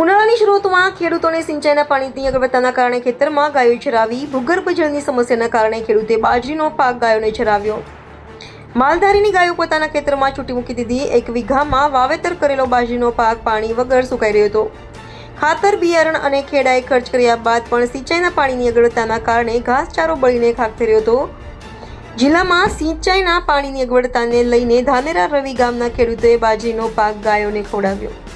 ઉનાળાની શરૂઆતમાં ખેડૂતોને સિંચાઈના પાણીની અગવડતાના કારણે ખેતરમાં ગાયો ચરાવી ભૂગર્ભ જળની સમસ્યાના કારણે ખેડૂતે બાજરીનો પાક ગાયોને ચરાવ્યો માલધારીની ગાયો પોતાના ખેતરમાં છૂટી મૂકી દીધી. એક વીઘામાં વાવેતર કરેલો બાજરીનો પાક પાણી વગર સુકાઈ રહ્યો હતો. ખાતર, બિયારણ અને ખેડાએ ખર્ચ કર્યા બાદ પણ સિંચાઈના પાણીની અગવડતાના કારણે ઘાસચારો બળીને ખાક થઈ રહ્યો હતો. જિલ્લામાં સિંચાઈના પાણીની અગવડતાને લઈને ધાનેરા રવિ ગામના ખેડૂતોએ બાજરીનો પાક ગાયોને ખોડાવ્યો